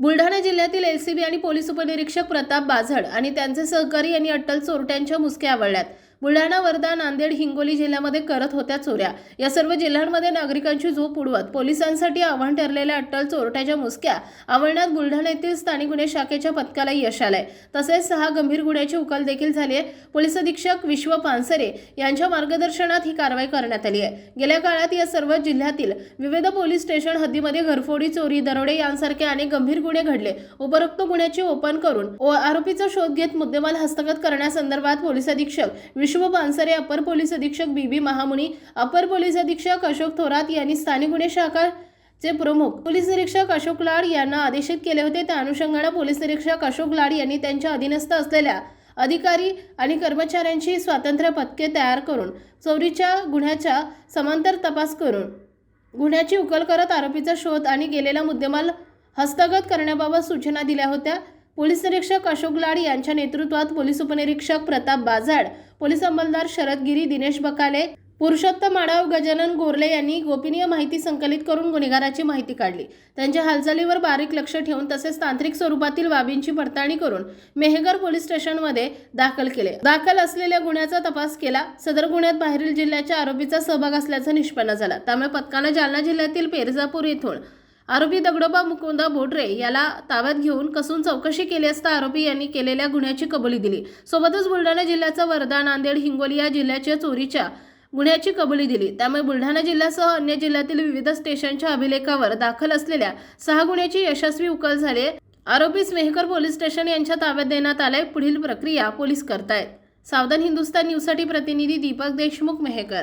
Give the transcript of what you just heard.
बुलढाणा जिल्ह्यातील एलसीबी आणि पोलीस उपनिरीक्षक प्रताप बाझड आणि त्यांचे सहकारी यांनी अट्टल चोरट्यांच्या मुसक्या आवळल्यात. बुलढाणा वर्धा नांदेड हिंगोली जिल्ह्यामध्ये करत होत्या चोऱ्या. या सर्व जिल्ह्यांमध्ये नागरिकांची झोप उडवत पोलिसांसाठी आव्हान ठरलेल्या अट्टल चोरट्याच्या मुसक्या आवळण्यात बुलढाणा येथील स्थानिक गुन्हे शाखेच्या पथकाला यश आलंय. तसेच सहा गंभीर गुन्ह्याची उकल देखील झाली आहे. पोलीस अधीक्षक विश्व पानसरे यांच्या मार्गदर्शनात ही कारवाई करण्यात आली आहे. गेल्या काळात या सर्व जिल्ह्यातील विविध पोलीस स्टेशन हद्दीमध्ये घरफोडी चोरी दरोडे यांसारखे अनेक गंभीर गुन्हे घडले. उपरोक्त गुन्ह्याची ओपन करून ओ- आरोपीचा शोध घेत मुद्देमाल हस्तगत करण्यासंदर्भात पोलीस अधीक्षक विश्व पानसरे अपर पोलीस अधीक्षक बी बी महामुनी अपर पोलीस अधीक्षक अशोक थोरात यांनी स्थानिक गुन्हे शाखा चे प्रमुख पोलीस निरीक्षक अशोक लाड यांना आदेशित केले होते. त्या अनुषंगाने पोलीस निरीक्षक अशोक लाड यांनी त्यांच्या अधीनस्थ असलेल्या अधिकारी आणि कर्मचाऱ्यांची स्वातंत्र्य पथके तयार करून चोरीच्या गुन्ह्याचा समांतर तपास करून गुन्ह्याची उकल करत आरोपीचा शोध आणि गेलेला मुद्देमाल हस्तगत करण्याबाबत सूचना दिल्या होत्या. पोलीस निरीक्षक अशोक लाड यांच्या नेतृत्वात पोलीस उपनिरीक्षक प्रताप बाजाड पोलीस अंमलदार शरद गिरी दिनेश बकाले पुरुषोत्तम माडाव गजानन गोरले यांनी गोपनीय माहिती संकलित करून गुन्हेगाराची माहिती काढली. त्यांच्या हालचालीवर बारीक लक्ष ठेवून तसेच तांत्रिक स्वरूपातील बाबींची पडताळणी करून मेहगर पोलीस स्टेशनमध्ये दाखल केले. दाखल असलेल्या गुन्ह्याचा तपास केला. सदर गुन्ह्यात बाहेरील जिल्ह्याच्या आरोपीचा सहभाग असल्याचं निष्पन्न झाला. त्यामुळे पथकानं जालना जिल्ह्यातील पेरजापूर येथून आरोपी दगडोबा मुकुंद भोडरे याला ताब्यात घेऊन कसून चौकशी केली असता आरोपी यांनी केलेल्या गुन्ह्याची कबुली दिली. सोबतच बुलढाणा जिल्ह्याचा वर्धा नांदेड हिंगोली या जिल्ह्याच्या चोरीच्या गुन्ह्याची कबुली दिली. त्यामुळे बुलढाणा जिल्ह्यासह अन्य जिल्ह्यातील विविध स्टेशनच्या अभिलेखावर दाखल असलेल्या सहा गुन्ह्याची यशस्वी उकल झाली आरोपी आरोपीस मेहकर पोलीस स्टेशन यांच्या ताब्यात देण्यात आलंय. पुढील प्रक्रिया पोलीस करतायत. सावधान हिंदुस्तान न्यूजसाठी प्रतिनिधी दीपक देशमुख मेहकर.